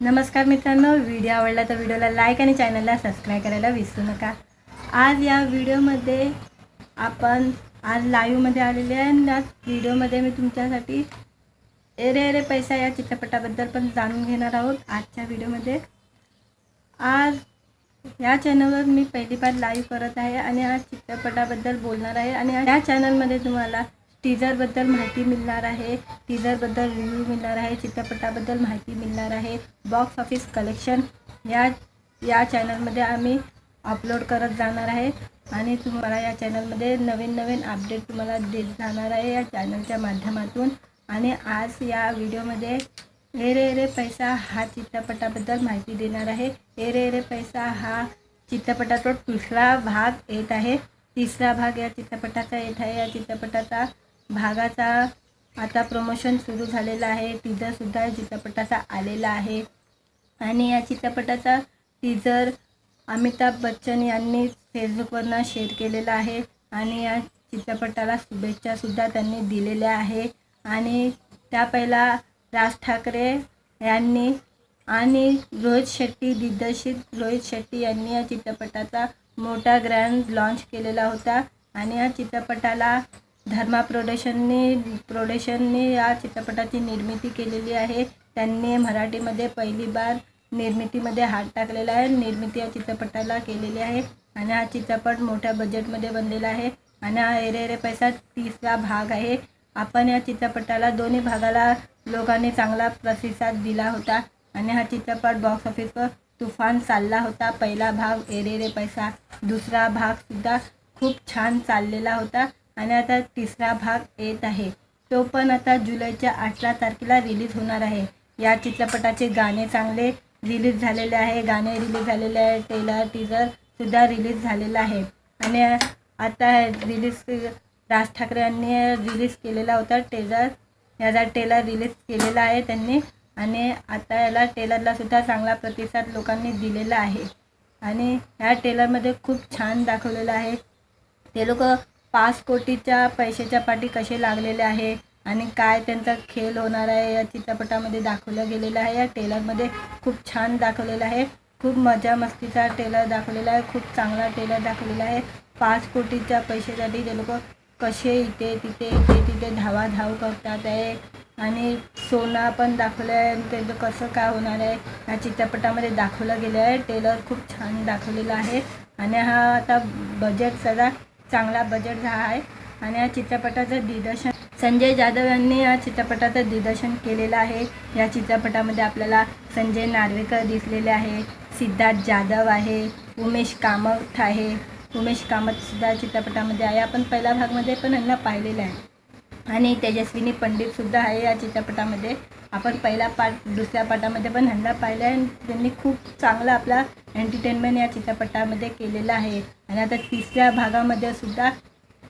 नमस्कार मित्रांनो व्हिडिओ आवडला तर व्हिडिओला लाईक आणि चॅनलला सबस्क्राईब करायला विसरू नका. आज या व्हिडिओमध्ये आपण आज लाईव्हमध्ये आलेले आहे आणि आज व्हिडिओमध्ये मी तुमच्यासाठी एरे एरे पैसा या चित्रपटाबद्दल पण जाणून घेणार आहोत आजच्या व्हिडिओमध्ये आज या चॅनलवर मी पहिली बार लाईव्ह करत आहे आणि आज चित्रपटाबद्दल बोलणार आहे आणि या चॅनलमध्ये तुम्हाला टीजरबद्दल माहिती मिळणार आहे. टीजरबद्दल रिव्ह्यू मिळणार आहे. चित्रपटाबद्दल माहिती मिळणार आहे. बॉक्स ऑफिस कलेक्शन या या चॅनलमध्ये आम्ही अपलोड करत जाणार आहे. आणि तुम्हाला या चॅनलमध्ये नवीन नवीन अपडेट तुम्हाला देत जाणार आहे या चॅनलच्या माध्यमातून. आणि आज या व्हिडिओमध्ये एरे एरे पैसा हा चित्रपटाबद्दल माहिती देणार आहे. एरे एरे पैसा हा चित्रपटाचा तिसरा भाग येत आहे. तिसरा भाग या चित्रपटाचा येत आहे. या चित्रपटाचा भागाचा आता प्रमोशन सुरू झालेलं आहे. टीजरसुद्धा या चित्रपटाचा आलेला आहे. आणि या चित्रपटाचा टीजर अमिताभ बच्चन यांनी फेसबुकवरनं शेअर केलेला आहे. आणि या चित्रपटाला शुभेच्छासुद्धा त्यांनी दिलेल्या आहे. आणि त्या पहिला राज ठाकरे यांनी आणि रोहित शेट्टी दिग्दर्शित रोहित शेट्टी यांनी या चित्रपटाचा मोठा ग्रँड लॉन्च केलेला होता. आणि या चित्रपटाला धर्मा प्रोडक्शनने प्रोडक्शनने या चित्रपटाची निर्मिती केलेली आहे. त्यांनी मराठीमध्ये पहिली बार निर्मितीमध्ये हात टाकलेला आहे. निर्मिती या चित्रपटाला केलेली आहे आणि हा चित्रपट मोठ्या बजेटमध्ये बनलेला आहे आणि हा एरे एरे पैसा तिसरा भाग आहे. आपण या चित्रपटाला दोन्ही भागाला लोकांनी चांगला प्रतिसाद दिला होता आणि हा चित्रपट बॉक्स ऑफिसवर तुफान चालला होता. पहिला भाग एरे रे पैसा दुसरा भागसुद्धा खूप छान चाललेला होता. आणि आता तिसरा भाग येत आहे. तो पण आता जुलैच्या अठरा तारखेला रिलीज होणार आहे. या चित्रपटाचे गाणे चांगले रिलीज झालेले आहे. गाणे रिलीज झालेले आहे. टेलर टीजरसुद्धा रिलीज झालेला आहे. आणि आता रिलीज राज ठाकरे यांनी रिलीज केलेला होता टेलर याचा टेलर रिलीज केलेला आहे त्यांनी. आणि आता याला टेलरलासुद्धा चांगला प्रतिसाद लोकांनी दिलेला आहे. आणि ह्या टेलरमध्ये खूप छान दाखवलेलं आहे. ते लोक पाच कोटीच्या पैशाच्या पाठी कसे लागलेले आहे आणि काय त्यांचा खेळ होणार आहे या चित्रपटामध्ये दाखवलं गेलेलं आहे. या टेलरमध्ये खूप छान दाखवलेलं आहे. खूप मजा मस्तीचा टेलर दाखवलेला आहे. खूप चांगला टेलर दाखवलेला आहे. पाच कोटीच्या पैशासाठी ते लोक कसे इथे तिथे इथे तिथे धावाधाव करतात आहे. आणि सोना पण दाखवलं आहे आणि त्याचं कसं काय होणार आहे या चित्रपटामध्ये दाखवलं गेलं आहे टेलर खूप छान दाखवलेला आहे. आणि हा आता बजेट सगळा चांगला बजेट हा आहे. आणि या चित्रपटाचं दिग्दर्शन संजय जाधव यांनी या चित्रपटाचं दिग्दर्शन केलेलं आहे. या चित्रपटामध्ये आपल्याला संजय नार्वेकर दिसलेले आहे सिद्धार्थ जाधव आहे उमेश कामत आहे. उमेश कामतसुद्धा चित्रपटामध्ये आहे. आपण पहिल्या भागमध्ये पण यांना पाहिलेलं आहे. आणि तेजस्विनी पंडितसुद्धा आहे या चित्रपटामध्ये. आपण पहिला पार्ट दुसऱ्या पार्टामध्ये पण ह्यांना पाहिलं आहे. आणि त्यांनी खूप चांगलं आपला एंटरटेनमेंट या चित्रपटामध्ये केलेलं आहे. आणि आता तिसऱ्या भागामध्ये सुद्धा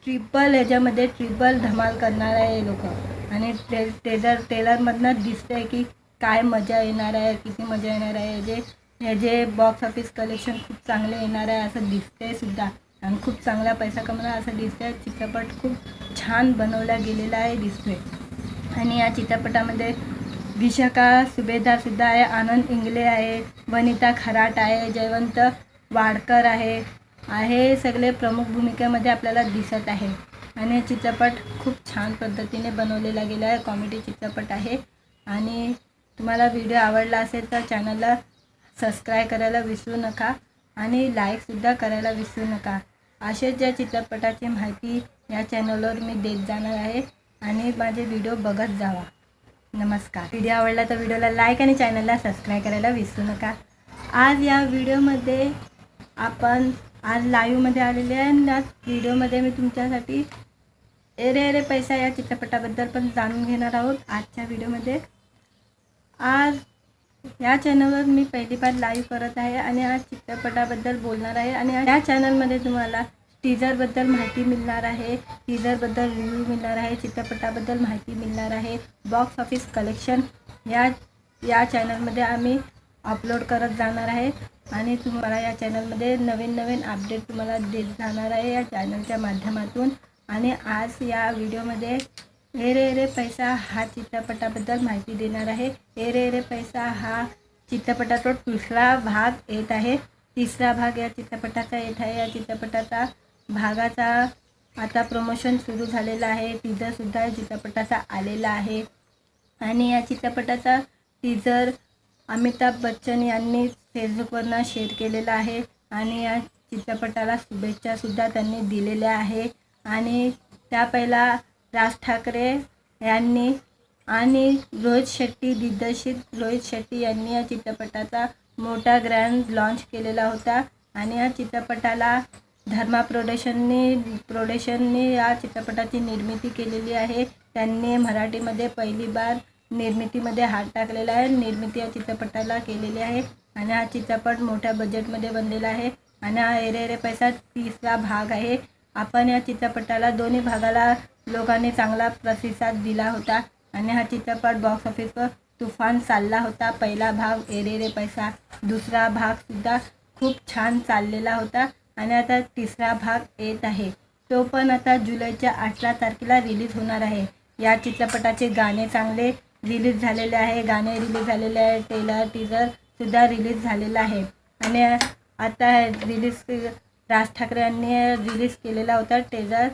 ट्रिपल ह्याच्यामध्ये ट्रिपल धमाल करणार आहे लोक. आणि ते टेलर टेलरमधनं दिसतंय की काय मजा येणार आहे किती मजा येणार आहे. जे हे जे बॉक्स ऑफिस कलेक्शन खूप चांगले येणार आहे असं दिसतंय सुद्धा. आणि खूप चांगला पैसा कमवणार असं दिसतंय. चित्रपट खूप छान बनवला गेलेला आहे दिसतोय. आणि या चित्रपटामध्ये विशाखा सुभेदारसुद्धा आहे आनंद इंगले आहे वनिता खराट आहे जयवंत वाडकर आहे हे सगळे प्रमुख भूमिकेमध्ये आपल्याला दिसत आहे. आणि हे चित्रपट खूप छान पद्धतीने बनवलेला गेला आहे. कॉमेडी चित्रपट आहे. आणि तुम्हाला व्हिडिओ आवडला असेल तर चॅनलला सबस्क्राईब करायला विसरू नका आणि लाईकसुद्धा करायला विसरू नका. असेच ज्या चित्रपटाची माहिती या चॅनलवर मी देत जाणार आहे. आणि माझे व्हिडिओ बघत जावा. नमस्कार. व्हिडिओ आवडला तर व्हिडिओला लाईक आणि चॅनलला सबस्क्राईब करायला विसरू नका. आज या व्हिडिओमध्ये आपण आज लाईव्हमध्ये आलेले आहे आणि या व्हिडिओमध्ये मी तुमच्यासाठी एरे एरे पैसा या चित्रपटाबद्दल पण जाणून घेणार आहोत आजच्या व्हिडिओमध्ये आज या चॅनलवर मी पहिली बार लाईव्ह करत आहे आणि आज चित्रपटाबद्दल बोलणार आहे आणि या चॅनलमध्ये तुम्हाला टीजरबद्दल माहिती मिळणार आहे. टीजरबद्दल रिव्ह्यू मिळणार आहे. चित्रपटाबद्दल माहिती मिळणार आहे. बॉक्स ऑफिस कलेक्शन या या चॅनलमध्ये आम्ही अपलोड करत जाणार आहे. आणि तुम्हाला या चॅनलमध्ये नवीन नवीन अपडेट तुम्हाला देत जाणार आहे या चॅनलच्या माध्यमातून. आणि आज या व्हिडिओमध्ये एरे एरे पैसा हा चित्रपटाबद्दल माहिती देणार आहे. एरे एरे पैसा हा चित्रपटाचा तिसरा भाग येत आहे. तिसरा भाग या चित्रपटाचा येत आहे. या चित्रपटाचा भागाचा आता प्रमोशन सुरू झालेलं आहे. टीझरसुद्धा या चित्रपटाचा आलेला आहे. आणि या चित्रपटाचा टीजर अमिताभ बच्चन यांनी फेसबुकवरनं शेअर केलेला आहे. आणि या चित्रपटाला शुभेच्छासुद्धा त्यांनी दिलेल्या आहे. आणि त्या पहिला राज ठाकरे यांनी आणि रोहित शेट्टी दिग्दर्शित रोहित शेट्टी यांनी या चित्रपटाचा मोठा ग्रँड लॉन्च केलेला होता. आणि या चित्रपटाला धर्मा प्रोडक्शनने प्रोडक्शनने या चित्रपटाची निर्मिती केलेली आहे. त्यांनी मराठीमध्ये पहिली बार निर्मितीमध्ये हात टाकलेला आहे. निर्मिती या चित्रपटाला केलेली आहे आणि हा चित्रपट मोठ्या बजेटमध्ये बनलेला आहे आणि हा एरे रे पैसा तिसरा भाग आहे. आपण या चित्रपटाला दोन्ही भागाला लोकांनी चांगला प्रतिसाद दिला होता आणि हा चित्रपट बॉक्स ऑफिसवर तुफान चालला होता. पहिला भाग एरे रे पैसा दुसरा भागसुद्धा खूप छान चाललेला होता. आणि आता तिसरा भाग येत आहे. तो पण आता जुलैच्या अठरा तारखेला रिलीज होणार आहे. या चित्रपटाचे गाणे चांगले रिलीज झालेले आहे. गाणे रिलीज झालेले आहे. टेलर टीजरसुद्धा रिलीज झालेला आहे. आणि आता रिलीज राज ठाकरे यांनी रिलीज केलेला होता. टेलर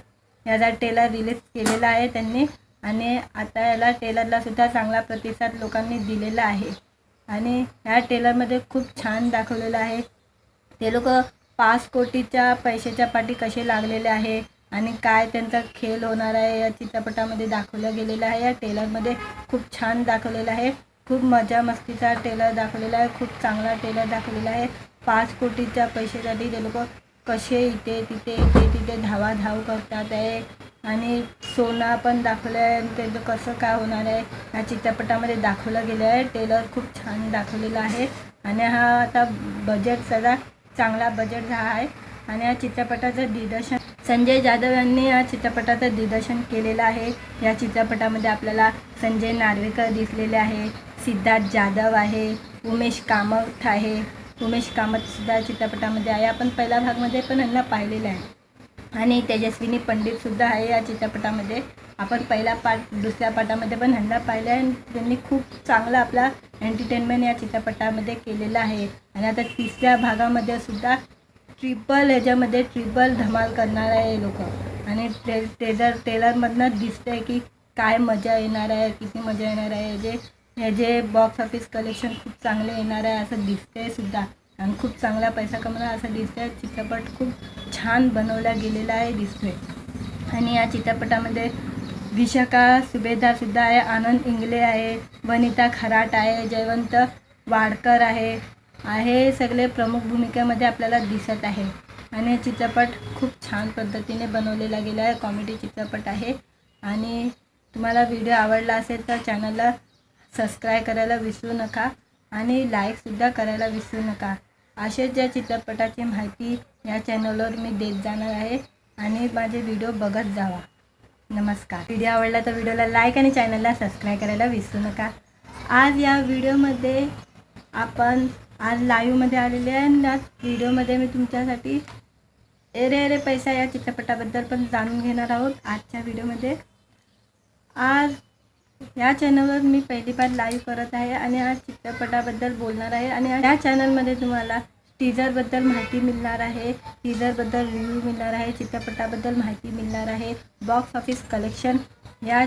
याचा टेलर रिलीज केलेला आहे त्यांनी. आणि आता याला टेलरला सुद्धा चांगला प्रतिसाद लोकांनी दिलेला आहे. आणि ह्या टेलरमध्ये खूप छान दाखवलेलं आहे. ते लोक पाच कोटीच्या पैशाच्या पाठी कसे लागलेले आहे आणि काय त्यांचा खेळ होणार आहे या चित्रपटामध्ये दाखवलं गेलेलं आहे. या टेलरमध्ये खूप छान दाखवलेलं आहे. खूप मजा मस्तीचा टेलर दाखवलेला आहे. खूप चांगला टेलर दाखवलेला आहे. पाच कोटीच्या पैशासाठी ते लोक कसे इथे तिथे इथे तिथे धावाधाव करतात आहे. आणि सोना पण दाखवलं आहे आणि त्याचं कसं काय होणार आहे या चित्रपटामध्ये दाखवलं गेलं आहे. टेलर खूप छान दाखवलेला आहे. आणि हा आता बजेट सगळा चांगला बजेट हा आहे. आणि या चित्रपटाचं दिग्दर्शन संजय जाधव यांनी या चित्रपटाचं दिग्दर्शन केलेलं आहे. या चित्रपटामध्ये आपल्याला संजय नार्वेकर दिसलेले आहे सिद्धार्थ जाधव आहे उमेश कामत आहे. उमेश कामतसुद्धा चित्रपटामध्ये आहे. आपण पहिल्या भागमध्ये पण यांना पाहिलेलं आहे. आणि तेजस्विनी पंडितसुद्धा आहे या चित्रपटामध्ये. आपण पहिला पार्ट दुसऱ्या पार्टामध्ये पण ह्यांना पाहिलं आहे. आणि त्यांनी खूप चांगला आपला एंटरटेनमेंट या चित्रपटामध्ये केलेला आहे. आणि आता तिसऱ्या भागामध्ये सुद्धा ट्रिपल ह्याच्यामध्ये ट्रिपल धमाल करणार आहे लोक. आणि ते टेलर टेलरमधनं दिसतंय की काय मजा येणार आहे किती मजा येणार आहे. जे हे जे बॉक्स ऑफिस कलेक्शन खूप चांगले येणार आहे असं दिसतंय सुद्धा. आणि खूप चांगला पैसा कमवणार असं दिसतंय. चित्रपट खूप छान बनवला गेलेला आहे दिसतोय. आणि या चित्रपटामध्ये विशाखा सुभेदारसुद्धा आहे आनंद इंगले आहे वनिता खराट आहे जयवंत वाडकर आहे. हे सगळे प्रमुख भूमिकेमध्ये आपल्याला दिसत आहे. आणि हे चित्रपट खूप छान पद्धतीने बनवलेला गेला आहे. कॉमेडी चित्रपट आहे. आणि तुम्हाला व्हिडिओ आवडला असेल तर चॅनलला सबस्क्राईब करायला विसरू नका. आणि लाईकसुद्धा करायला विसरू नका. असेच ज्या चित्रपटाची माहिती या चॅनलवर मी देत जाणार आहे आणि माझे व्हिडिओ बघत जावा. नमस्कार. व्हिडिओ आवडला तर व्हिडिओला लाईक आणि चॅनलला सबस्क्राईब करायला विसरू नका. आज या व्हिडिओमध्ये आपण आज लाईव्हमध्ये आलेले आहे आणि आज व्हिडिओमध्ये मी तुमच्यासाठी एरे एरे पैसा या चित्रपटाबद्दल पण जाणून घेणार आहोत आजच्या व्हिडिओमध्ये आज या चॅनलवर मी पहिली बार लाईव्ह करत आहे आणि आज चित्रपटाबद्दल बोलणार आहे आणि या चॅनलमध्ये तुम्हाला टीजरबद्दल माहिती मिळणार आहे. टीजरबद्दल रिव्ह्यू मिळणार आहे. चित्रपटाबद्दल माहिती मिळणार आहे. बॉक्स ऑफिस कलेक्शन या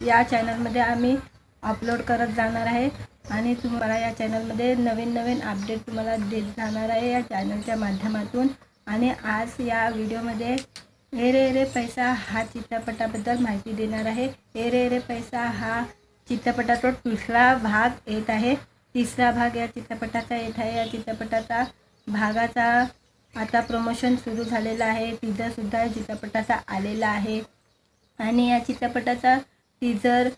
या चॅनलमध्ये आम्ही अपलोड करत जाणार आहे. आणि तुम्हाला या चॅनलमध्ये नवीन नवीन अपडेट तुम्हाला देत जाणार आहे या चॅनलच्या माध्यमातून. आणि आज या व्हिडिओमध्ये एरे एरे पैसा हा चित्रपटाबद्दल माहिती देणार आहे. एरे एरे पैसा हा चित्रपटाचा तिसरा भाग येत आहे. तिसरा भाग या चित्रपटाचा येत आहे. या चित्रपटाचा भागाचा आता प्रमोशन सुरू झालेला आहे. टीजरसुद्धा या चित्रपटाचा आलेला आहे. आणि या चित्रपटाचा टीजर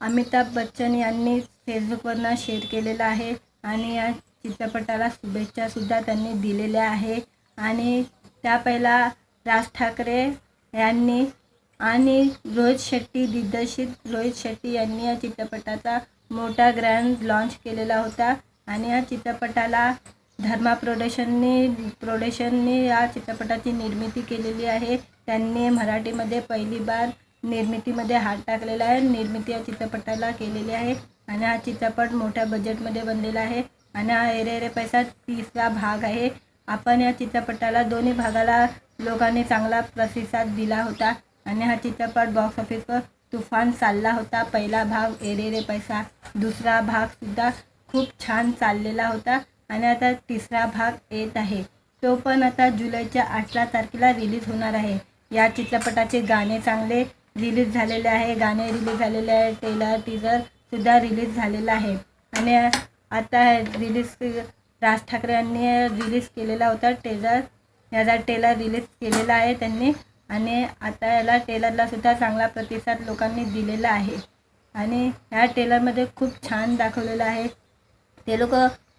अमिताभ बच्चन यांनी फेसबुकवरनं शेअर केलेला आहे. आणि या चित्रपटाला शुभेच्छासुद्धा त्यांनी दिलेल्या आहे. आणि त्या पहिला राज ठाकरे यांनी आणि रोहित शेट्टी दिग्दर्शित रोहित शेट्टी यांनी या चित्रपटाचा मोठा ग्रँड लॉन्च केलेला होता. आणि या चित्रपटाला धर्मा प्रोडक्शननी प्रोडक्शननी या चित्रपटाची निर्मिती केलेली आहे. त्यांनी मराठीमध्ये पहिली बार निर्मितीमध्ये हात टाकलेला आहे. निर्मिती या चित्रपटाला केलेली आहे. आणि हा चित्रपट मोठ्या बजेटमध्ये बनलेला आहे. आणि हा एरे एरे पैसा तिसरा भाग आहे. आपण या चित्रपटाला दोन्ही भागाला लोकांनी चांगला प्रतिसाद दिला होता आणि हा चित्रपट बॉक्स ऑफिसवर तुफान चालला होता. पहिला भाग एरे रे पैसा दुसरा भागसुद्धा खूप छान चाललेला होता आणि आता तिसरा भाग येत आहे. तो पण आता जुलैच्या अठरा तारखेला रिलीज होणार आहे. या चित्रपटाचे गाणे चांगले रिलीज झालेले आहे. गाणे रिलीज झालेले आहे. टेलर टीजर सुद्धा रिलीज झालेला आहे. आणि आता रिलीज राज ठाकरे यांनी रिलीज केलेला होता. टेलर याचा टेलर रिलीज केलेला आहे त्यांनी आणि आता याला टेलरला सुद्धा चांगला प्रतिसाद लोकांनी दिलेला आहे. आणि ह्या टेलरमध्ये खूप छान दाखवलेलं आहे. ते लोक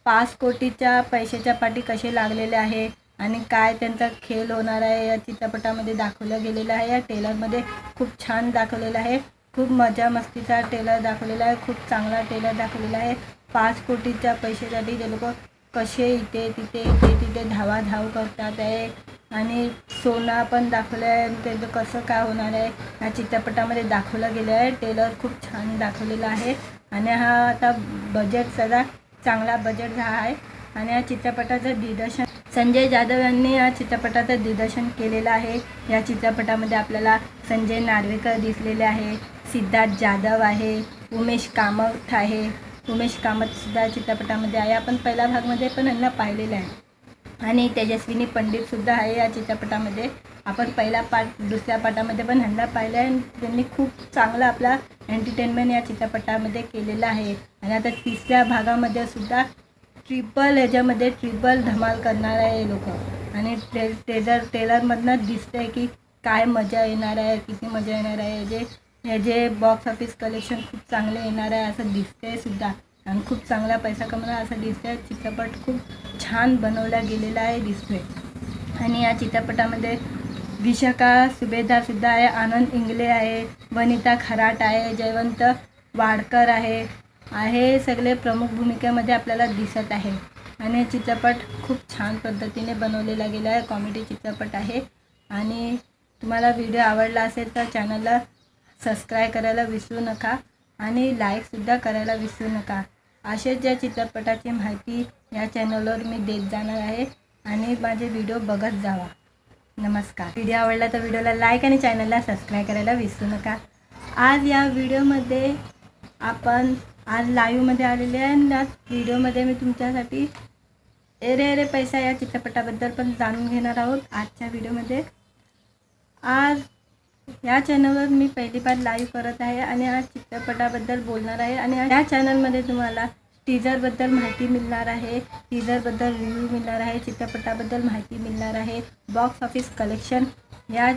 पाच कोटीच्या पैशाच्या पाठी कसे लागलेले आहे आणि काय त्यांचा खेळ होणार आहे या चित्रपटामध्ये दाखवलं गेलेलं आहे. या टेलरमध्ये खूप छान दाखवलेलं आहे. खूप मजा मस्तीचा टेलर दाखवलेला आहे. खूप चांगला टेलर दाखवलेला आहे. पाच कोटीच्या पैशासाठी ते लोक कसे इथे तिथे इथे तिथे धावाधाव करतात आहे. आणि सोना पण दाखवलं आहे त्याचं कसं काय होणार आहे या चित्रपटामध्ये दाखवलं गेलं आहे. टेलर खूप छान दाखवलेला आहे. आणि हा आता बजेट सगळा चांगला बजेट हा आहे. आणि या चित्रपटाचं दिग्दर्शन संजय जाधव यांनी या चित्रपटाचं दिग्दर्शन केलेलं आहे. या चित्रपटामध्ये आपल्याला संजय नार्वेकर दिसलेले आहे. सिद्धार्थ जाधव आहे. उमेश कामत आहे. उमेश कामतसुद्धा चित्रपटामध्ये आहे. आपण पहिल्या भागमध्ये पण यांना पाहिलेलं आहे. आणि तेजस्विनी पंडितसुद्धा आहे या चित्रपटामध्ये. आपण पहिला पार्ट दुसऱ्या पार्टामध्ये पण ह्यांना पाहिलं आहे. आणि त्यांनी खूप चांगला आपला एंटरटेनमेंट या चित्रपटामध्ये केलेला आहे. आणि आता तिसऱ्या भागामध्ये सुद्धा ट्रिपल ह्याच्यामध्ये ट्रिपल धमाल करणार आहे लोक. आणि ट्रे टेलर टेलरमधनं दिसतंय की काय मजा येणार आहे किती मजा येणार आहे. जे हे जे बॉक्स ऑफिस कलेक्शन खूप चांगले येणार आहे असं दिसतंय सुद्धा. आणि खूप चांगला पैसा कमला असं दिसतंय. चित्रपट खूप छान बनवला गेलेला आहे दिसतोय. आणि या चित्रपटामध्ये विशाखा सुभेदारसुद्धा आहे आनंद इंगले आहे वनिता खराट आहे जयवंत वाडकर आहे. आहे सगळे प्रमुख भूमिकेमध्ये आपल्याला दिसत आहे. आणि हे चित्रपट खूप छान पद्धतीने बनवलेला गेला आहे. कॉमेडी चित्रपट आहे. आणि तुम्हाला व्हिडिओ आवडला असेल तर चॅनलला सबस्क्राईब करायला विसरू नका आणि लाईकसुद्धा करायला विसरू नका. असेच ज्या चित्रपटाची माहिती या चॅनलवर मी देत जाणार आहे आणि माझे व्हिडिओ बघत जावा. नमस्कार. व्हिडिओ आवडला तर व्हिडिओला लाईक आणि चॅनलला सबस्क्राईब करायला विसरू नका. आज या व्हिडिओमध्ये आपण आज लाईव्हमध्ये आलेले आहे आणि आज व्हिडिओमध्ये मी तुमच्यासाठी एरे एरे पैसा या चित्रपटाबद्दल पण जाणून घेणार आहोत आजच्या व्हिडिओमध्ये आज या चॅनलवर मी पहिली बार लाईव्ह करत आहे आणि आज चित्रपटाबद्दल बोलणार आहे आणि या चॅनलमध्ये तुम्हाला टीजरबद्दल माहिती मिळणार आहे. टीजरबद्दल रिव्ह्यू मिळणार आहे. चित्रपटाबद्दल माहिती मिळणार आहे. बॉक्स ऑफिस कलेक्शन या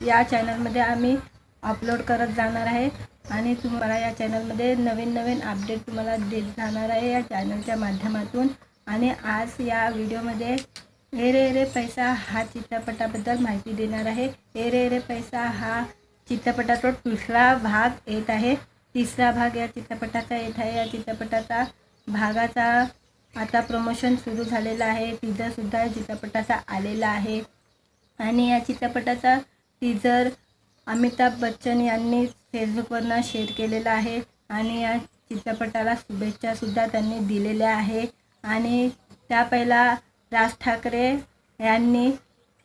या चॅनलमध्ये आम्ही अपलोड करत जाणार आहे. आणि तुम्हाला या चॅनलमध्ये नवीन नवीन अपडेट तुम्हाला देत जाणार आहे या चॅनलच्या माध्यमातून. आणि आज या व्हिडिओमध्ये एरे एरे पैसा हा चित्रपटाबद्दल माहिती देणार आहे. एरे एरे पैसा हा चित्रपटाचा दुसरा भाग येत आहे. तिसरा भाग या चित्रपटाचा येत आहे. या चित्रपटाचा भागाचा आता प्रमोशन सुरू झालेला आहे. टीजरसुद्धा या चित्रपटाचा आलेला आहे. आणि या चित्रपटाचा टीजर अमिताभ बच्चन यांनी फेसबुकवरनं शेअर केलेला आहे. आणि या चित्रपटाला शुभेच्छासुद्धा त्यांनी दिलेल्या आहे. आणि त्या पहिला राज ठाकरे यांनी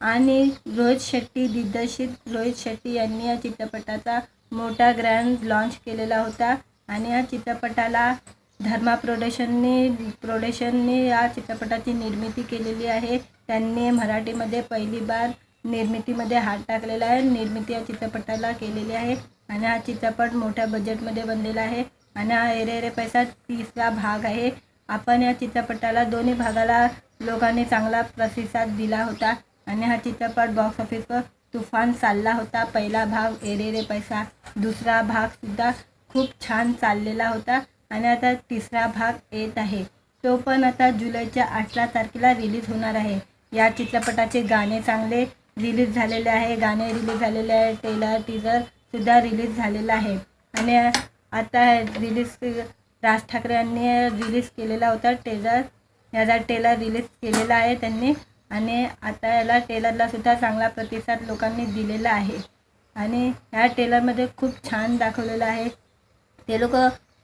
आणि रोहित शेट्टी दिग्दर्शित रोहित शेट्टी यांनी या चित्रपटाचा मोठा ग्रँड लॉन्च केलेला होता. आणि या चित्रपटाला धर्मा प्रोडक्शनने प्रोडक्शनने या चित्रपटाची निर्मिती केलेली आहे. त्यांनी मराठीमध्ये पहिली बार निर्मितीमध्ये हात टाकलेला आहे. निर्मिती या चित्रपटाला केलेली आहे. आणि हा चित्रपट मोठ्या बजेटमध्ये बनलेला आहे. आणि हा एरे एरे पैसा तिसरा भाग आहे. आपण या चित्रपटाला दोन्ही भागाला लोकांनी चांगला प्रतिसाद दिला होता आणि हा चित्रपट बॉक्स ऑफिसवर तुफान चालला होता. पहिला भाग एरे रे पैसा दुसरा भागसुद्धा खूप छान चाललेला होता आणि आता तिसरा भाग येत आहे. तो पण आता जुलैच्या अठरा तारखेला रिलीज होणार आहे. या चित्रपटाचे गाणे चांगले रिलीज झालेले आहे. गाणे रिलीज झालेले आहे. टेलर टीजर सुद्धा रिलीज झालेला आहे. आणि आता रिलीज राज ठाकरे यांनी रिलीज केलेला होता. टेलर याचा टेलर रिलीज केलेला आहे त्यांनी आणि आता याला टेलरला सुद्धा चांगला प्रतिसाद लोकांनी दिलेला आहे. आणि ह्या टेलरमध्ये खूप छान दाखवलेलं आहे. ते लोक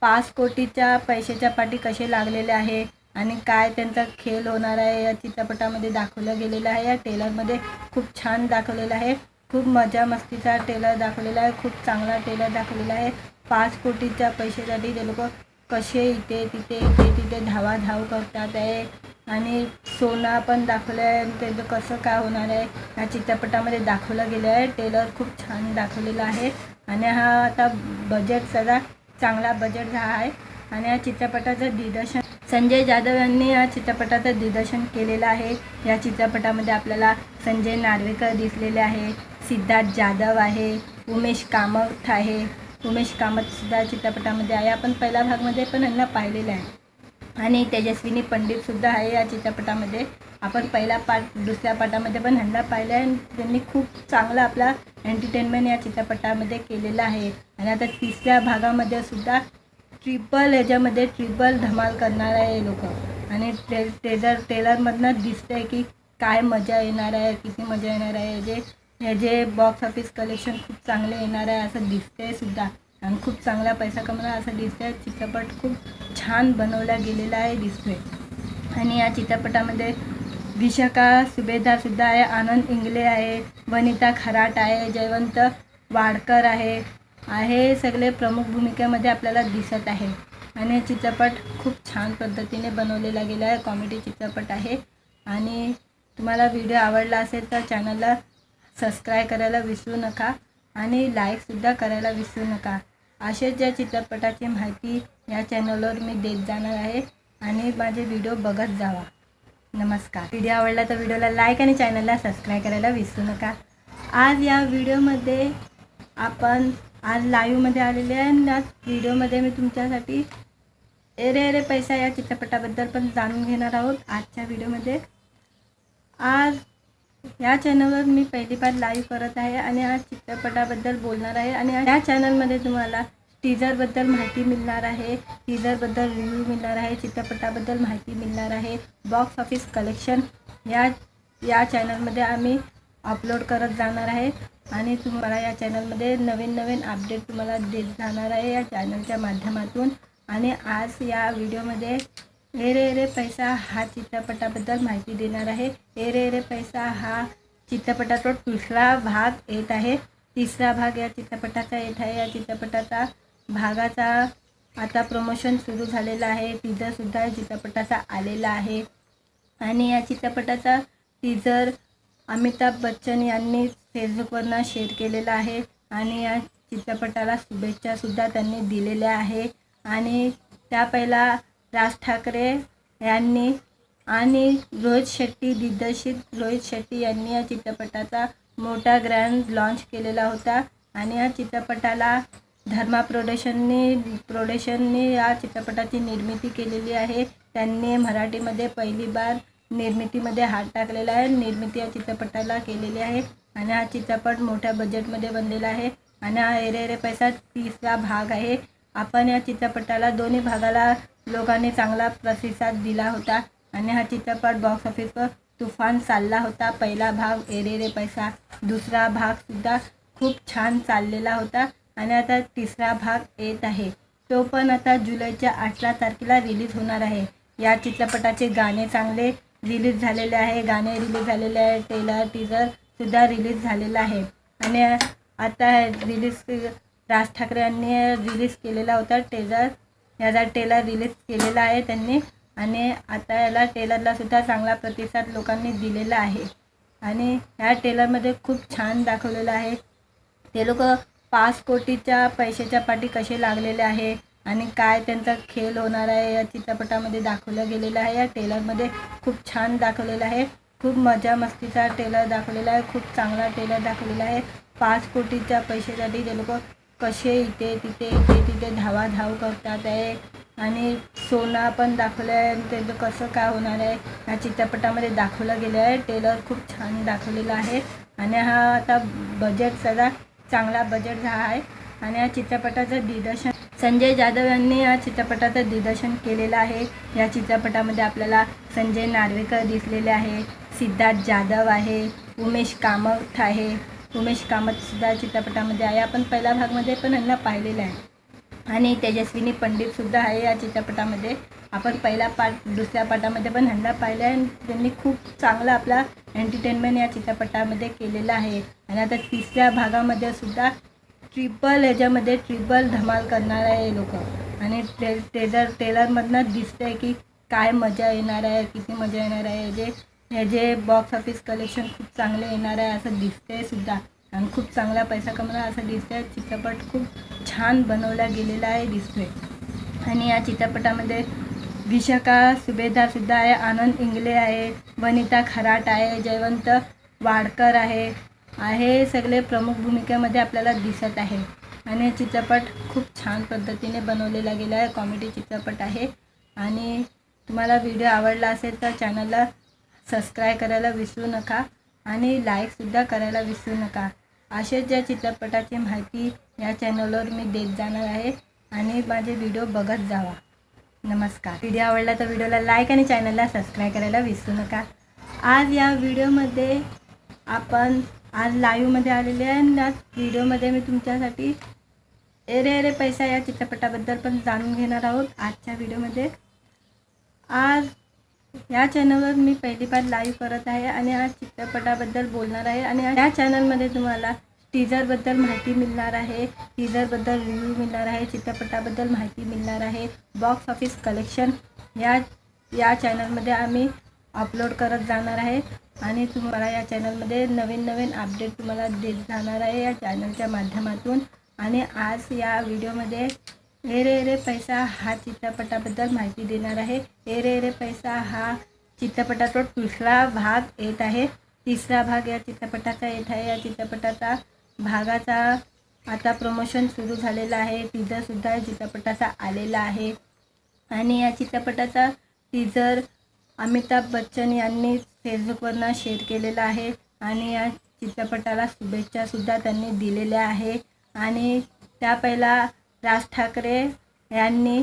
पाच कोटीच्या पैशाच्या पाठी कसे लागलेले आहे आणि काय त्यांचा खेळ होणार आहे या चित्रपटामध्ये दाखवलं गेलेलं आहे. या टेलरमध्ये खूप छान दाखवलेलं आहे. खूप मजा मस्तीचा टेलर दाखवलेला आहे. खूप चांगला टेलर दाखवलेला आहे. पाच कोटीच्या पैशासाठी ते लोक कसे इथे तिथे इथे तिथे धावाधाव करतात आहे. आणि सोना पण दाखवलं आहे त्याचं कसं काय होणार आहे या चित्रपटामध्ये दाखवलं गेलं आहे. टेलर खूप छान दाखवलेला आहे. आणि हा आता बजेट सगळा चांगला बजेट हा आहे. आणि या चित्रपटाचं दिग्दर्शन संजय जाधव यांनी या चित्रपटाचं दिग्दर्शन केलेलं आहे. या चित्रपटामध्ये आपल्याला संजय नार्वेकर दिसलेले आहे. सिद्धार्थ जाधव आहे. उमेश कामत आहे. उमेश कामतसुद्धा चित्रपटामध्ये आहे. आपण पहिल्या भागमध्ये पण यांना पाहिलेलं आहे. आणि तेजस्विनी पंडितसुद्धा आहे या चित्रपटामध्ये. आपण पहिला पार्ट दुसऱ्या पार्टामध्ये पण ह्यांना पाहिलं आहे. आणि त्यांनी खूप चांगला आपला एंटरटेनमेंट या चित्रपटामध्ये केलेला आहे. आणि आता तिसऱ्या भागामध्ये सुद्धा ट्रिपल याच्यामध्ये ट्रिपल धमाल करणार आहे लोक. आणि ट्रे ट्रेलर ट्रेलरमधनं दिसतंय की काय मजा येणार आहे किती मजा येणार आहे. जे हे जे बॉक्स ऑफिस कलेक्शन खूप चांगले येणार आहे असं दिसतंय सुद्धा. आणि खूप चांगला पैसा कमला असं दिसतंय. चित्रपट खूप छान बनवला गेलेला आहे दिसतोय. आणि या चित्रपटामध्ये विशाखा सुभेदारसुद्धा आहे आनंद इंगले आहे वनिता खराट आहे जयवंत वाडकर आहे. आहे सगळे प्रमुख भूमिकेमध्ये आपल्याला दिसत आहे. आणि हे चित्रपट खूप छान पद्धतीने बनवलेला गेला आहे. कॉमेडी चित्रपट आहे. आणि तुम्हाला व्हिडिओ आवडला असेल तर चॅनलला सबस्क्राईब करायला विसरू नका आणि लाईकसुद्धा करायला विसरू नका. असेच ज्या चित्रपटाची माहिती या चॅनलवर मी देत जाणार आहे आणि माझे व्हिडिओ बघत जावा. नमस्कार. व्हिडिओ आवडला तर व्हिडिओला लाईक आणि चॅनलला सबस्क्राईब करायला विसरू नका. आज या व्हिडिओमध्ये आपण आज लाईव्हमध्ये आलेले आहे आणि आज व्हिडिओमध्ये मी तुमच्यासाठी एरे एरे पैसा या चित्रपटाबद्दल पण जाणून घेणार आहोत आजच्या व्हिडिओमध्ये आज या चॅनलवर मी पहिली बार लाईव्ह करत आहे आणि हा चित्रपटाबद्दल बोलणार आहे आणि या चॅनलमध्ये तुम्हाला टीजरबद्दल माहिती मिळणार आहे. टीजरबद्दल रिव्ह्यू मिळणार आहे. चित्रपटाबद्दल माहिती मिळणार आहे. बॉक्स ऑफिस कलेक्शन या या चॅनलमध्ये आम्ही अपलोड करत जाणार आहे. आणि तुम्हाला या चॅनलमध्ये नवीन नवीन अपडेट तुम्हाला देत जाणार आहे या चॅनलच्या माध्यमातून. आणि आज या व्हिडिओमध्ये एरे एरे पैसा हा चित्रपटाबद्दल माहिती देणार आहे. एरे एरे पैसा हा चित्रपटाचा तिसरा भाग येत आहे. तिसरा भाग या चित्रपटाचा येत आहे. या चित्रपटाचा भागाचा आता प्रमोशन सुरू झालेला आहे. टीजरसुद्धा या चित्रपटाचा आलेला आहे. आणि या चित्रपटाचा टीजर अमिताभ बच्चन यांनी फेसबुकवरनं शेअर केलेला आहे. आणि या चित्रपटाला शुभेच्छासुद्धा त्यांनी दिलेल्या आहे. आणि त्या पहिला राज ठाकरे यांनी आणि रोहित शेट्टी दिग्दर्शित रोहित शेट्टी यांनी या चित्रपटाचा मोठा ग्रँड लॉन्च केलेला होता. आणि या चित्रपटाला धर्मा प्रोडक्शनने प्रोडक्शनने या चित्रपटाची निर्मिती केलेली आहे. त्यांनी मराठीमध्ये पहिली बार निर्मितीमध्ये हात टाकलेला आहे. निर्मिती या चित्रपटाला केलेली आहे. आणि हा चित्रपट मोठ्या बजेटमध्ये बनलेला आहे. आणि हा एरे एरे पैसा तिसरा भाग आहे. आपण या चित्रपटाला दोन्ही भागाला लोकांनी चांगला प्रतिसाद दिला होता आणि हा चित्रपट बॉक्स ऑफिसवर तुफान चालला होता. पहिला भाग एरे रे पैसा दुसरा भागसुद्धा खूप छान चाललेला होता आणि आता तिसरा भाग येत आहे. तो पण आता जुलैच्या अठरा तारखेला रिलीज होणार आहे. या चित्रपटाचे गाणे चांगले रिलीज झालेले आहे. गाणे रिलीज झालेले आहे. टेलर टीजर सुद्धा रिलीज झालेला आहे. आणि आता रिलीज राज ठाकरे यांनी रिलीज केलेला होता. टेजर याचा टेलर रिलीज केलेला आहे त्यांनी आणि आता याला टेलरला सुद्धा चांगला प्रतिसाद लोकांनी दिलेला आहे. आणि ह्या टेलरमध्ये खूप छान दाखवलेलं आहे. ते लोक पाच कोटीच्या पैशाच्या पाठी कसे लागलेले आहे आणि काय त्यांचा खेळ होणार आहे या चित्रपटामध्ये दाखवलं गेलेलं आहे. या टेलरमध्ये खूप छान दाखवलेलं आहे. खूप मजा मस्तीचा टेलर दाखवलेला आहे. खूप चांगला टेलर दाखवलेला आहे. पाच कोटीच्या पैशासाठी ते लोक कसे इथे तिथे इथे तिथे धावाधाव करतात आहे. आणि सोना पण दाखवलं आहे आणि त्याचं कसं काय होणार आहे या चित्रपटामध्ये दाखवलं गेलं आहे. टेलर खूप छान दाखवलेला आहे. आणि हा आता बजेट सगळा चांगला बजेट हा आहे. आणि या चित्रपटाचं दिग्दर्शन संजय जाधव यांनी या चित्रपटाचं दिग्दर्शन केलेलं आहे. या चित्रपटामध्ये आपल्याला संजय नार्वेकर दिसलेले आहे. सिद्धार्थ जाधव आहे. उमेश कामत आहे. उमेश कामतसुद्धा चित्रपटामध्ये आहे. आपण पहिल्या भागमध्ये पण यांना पाहिलेलं आहे. आणि तेजस्विनी पंडितसुद्धा आहे या चित्रपटामध्ये. आपण पहिल्या पार्ट दुसऱ्या पार्टामध्ये पण ह्यांना पाहिलं आहे. आणि त्यांनी खूप चांगला आपला एंटरटेनमेंट या चित्रपटामध्ये केलेला आहे. आणि आता तिसऱ्या भागामध्ये सुद्धा ट्रिपल ह्याच्यामध्ये ट्रिपल धमाल करणार आहे लोक. आणि ट्रे ट्रेलर ट्रेलरमधनं दिसतंय की काय मजा येणार आहे किती मजा येणार आहे. जे हे जे बॉक्स ऑफिस कलेक्शन खूप चांगले येणार आहे असं दिसतंय सुद्धा. आणि खूप चांगला पैसा कमला असं दिसतंय. चित्रपट खूप छान बनवला गेलेला आहे दिसतोय. आणि या चित्रपटामध्ये विशाखा सुभेदारसुद्धा आहे आनंद इंगले आहे वनिता खराट आहे जयवंत वाडकर आहे. आहे सगळे प्रमुख भूमिकेमध्ये आपल्याला दिसत आहे. आणि हे चित्रपट खूप छान पद्धतीने बनवलेला गेला आहे. कॉमेडी चित्रपट आहे. आणि तुम्हाला व्हिडिओ आवडला असेल तर चॅनलला सबस्क्राईब करायला विसरू नका आणि लाईकसुद्धा करायला विसरू नका. असेच ज्या चित्रपटाची माहिती या चॅनलवर मी देत जाणार आहे आणि माझे व्हिडिओ बघत जावा. नमस्कार. व्हिडिओ आवडला तर व्हिडिओला लाईक आणि चॅनलला सबस्क्राईब करायला विसरू नका. आज या व्हिडिओमध्ये आपण आज लाईव्हमध्ये आलेले आहे आणि आज व्हिडिओमध्ये मी तुमच्यासाठी एरे एरे पैसा या चित्रपटाबद्दल पण जाणून घेणार आहोत आजच्या व्हिडिओमध्ये आज या चॅनलवर मी पहिली बार लाईव्ह करत आहे आणि हा चित्रपटाबद्दल बोलणार आहे आणि या चॅनलमध्ये तुम्हाला टीजरबद्दल माहिती मिळणार आहे. टीजरबद्दल रिव्ह्यू मिळणार आहे. चित्रपटाबद्दल माहिती मिळणार आहे. बॉक्स ऑफिस कलेक्शन या या चॅनलमध्ये आम्ही अपलोड करत जाणार आहे. आणि तुम्हाला या चॅनलमध्ये नवीन नवीन अपडेट तुम्हाला देत जाणार आहे या चॅनलच्या माध्यमातून. आणि आज या व्हिडिओमध्ये एरे एरे पैसा हा चित्रपटाबद्दल माहिती देणार आहे. एरे एरे पैसा हा चित्रपटाचा तिसरा भाग येत आहे. तिसरा भाग या चित्रपटाचा येत आहे. या चित्रपटाचा भागाचा आता प्रमोशन सुरू झालेला आहे. टीजरसुद्धा या चित्रपटाचा आलेला आहे. आणि या चित्रपटाचा टीजर अमिताभ बच्चन यांनी फेसबुकवरनं शेअर केलेला आहे. आणि या चित्रपटाला शुभेच्छासुद्धा त्यांनी दिलेल्या आहे. आणि त्या पहिला राज ठाकरे यांनी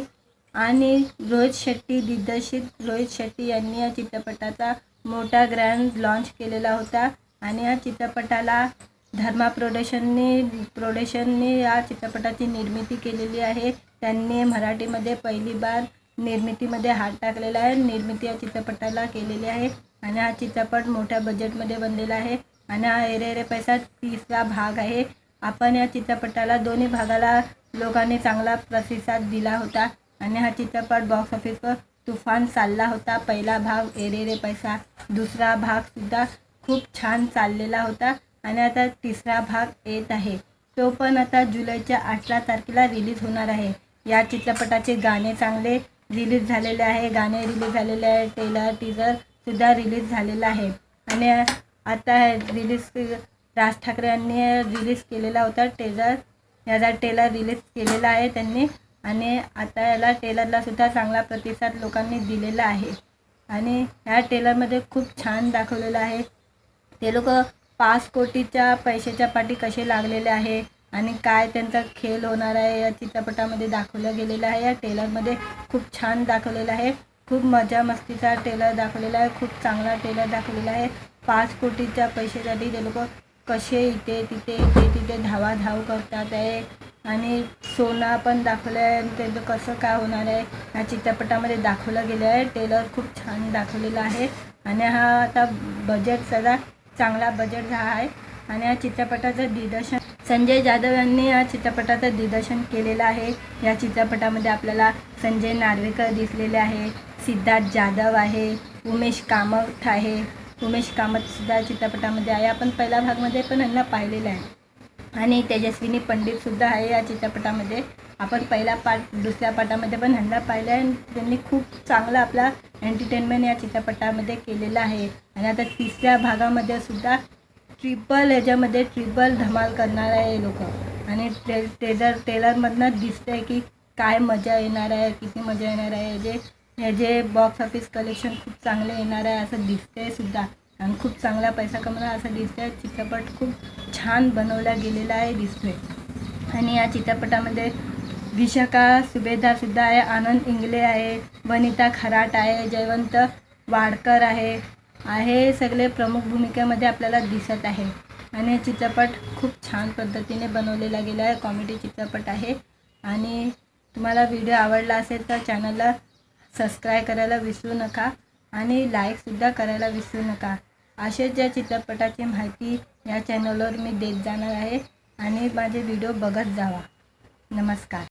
आणि रोहित शेट्टी दिग्दर्शित रोहित शेट्टी यांनी या चित्रपटाचा मोठा ग्रँड लॉन्च केलेला होता. आणि या चित्रपटाला धर्मा प्रोडक्शनने प्रोडक्शनने या चित्रपटाची निर्मिती केलेली आहे. त्यांनी मराठीमध्ये पहिली बार निर्मितीमध्ये हात टाकलेला आहे. निर्मिती या चित्रपटाला केलेली आहे. आणि हा चित्रपट मोठ्या बजेटमध्ये बनलेला आहे. आणि हा एरे एरे पैसा तिसरा भाग आहे. आपण या चित्रपटाला दोन्ही भागाला लोकांनी चांगला प्रतिसाद दिला होता आणि हा चित्रपट बॉक्स ऑफिसवर तुफान चालला होता. पहिला भाग एरे रे पैसा दुसरा भागसुद्धा खूप छान चाललेला होता आणि आता तिसरा भाग येत आहे. तो पण आता जुलैच्या अठरा तारखेला रिलीज होणार आहे. या चित्रपटाचे गाणे चांगले रिलीज झालेले आहे. गाणे रिलीज झालेले आहे. टेलर टीजरसुद्धा रिलीज झालेला आहे. आणि आता रिलीज राज ठाकरे यांनी रिलीज केलेला होता. टेजर याचा टेलर रिलीज केलेला आहे त्यांनी आणि आता याला टेलरला सुद्धा चांगला प्रतिसाद लोकांनी दिलेला आहे. आणि ह्या टेलरमध्ये खूप छान दाखवलेलं आहे. ते लोक पाच कोटीच्या पैशाच्या पाठी कसे लागलेले आहे आणि काय त्यांचा खेळ होणार आहे या चित्रपटामध्ये दाखवलं गेलेलं आहे. या टेलरमध्ये खूप छान दाखवलेलं आहे. खूप मजा मस्तीचा टेलर दाखवलेला आहे. खूप चांगला टेलर दाखवलेला आहे. पाच कोटीच्या पैशासाठी ते लोक कसे इथे तिथे इथे तिथे धावाधाव करतात आहे. आणि सोना पण दाखवलं आहे त्याचं कसं काय होणार आहे ह्या चित्रपटामध्ये दाखवलं गेलं आहे. टेलर खूप छान दाखवलेला आहे. आणि हा आता बजेट सगळा चांगला बजेट हा आहे. आणि या चित्रपटाचं दिग्दर्शन संजय जाधव यांनी या चित्रपटाचं दिग्दर्शन केलेलं आहे. या चित्रपटामध्ये आपल्याला संजय नार्वेकर दिसलेले आहे. सिद्धार्थ जाधव आहे. उमेश कामत आहे. उमेश कामतसुद्धा चित्रपटामध्ये आहे. आपण पहिल्या भागमध्ये पण यांना पाहिलेलं आहे. आणि तेजस्विनी पंडितसुद्धा आहे या चित्रपटामध्ये. आपण पहिल्या पार्ट दुसऱ्या पार्टामध्ये पण ह्यांना पाहिलं आहे आणि त्यांनी खूप चांगला आपला एंटरटेनमेंट या चित्रपटामध्ये केलेला आहे. आणि आता तिसऱ्या भागामध्ये सुद्धा ट्रिपल ह्याच्यामध्ये ट्रिपल धमाल करणार आहे लोक. आणि ट्रे ट्रेलर ट्रेलरमधनं दिसतंय की काय मजा येणार आहे किती मजा येणार आहे. जे हे जे बॉक्स ऑफिस कलेक्शन खूप चांगले येणार आहे असं दिसतंय सुद्धा. आणि खूप चांगला पैसा कमला असं दिसतंय. चित्रपट खूप छान बनवला गेलेला आहे दिसतोय. आणि या चित्रपटामध्ये विशाखा सुभेदारसुद्धा आहे आनंद इंगले आहे वनिता खराट आहे जयवंत वाडकर आहे. आहे सगळे प्रमुख भूमिकेमध्ये आपल्याला दिसत आहे. आणि हे चित्रपट खूप छान पद्धतीने बनवलेला गेला आहे. कॉमेडी चित्रपट आहे. आणि तुम्हाला व्हिडिओ आवडला असेल तर चॅनलला सबस्क्राईब करायला विसरू नका आणि लाईकसुद्धा करायला विसरू नका. असेच ज्या चित्रपटाची माहिती या चॅनलवर मी देत जाणार आहे आणि माझे व्हिडिओ बघत जावा. नमस्कार.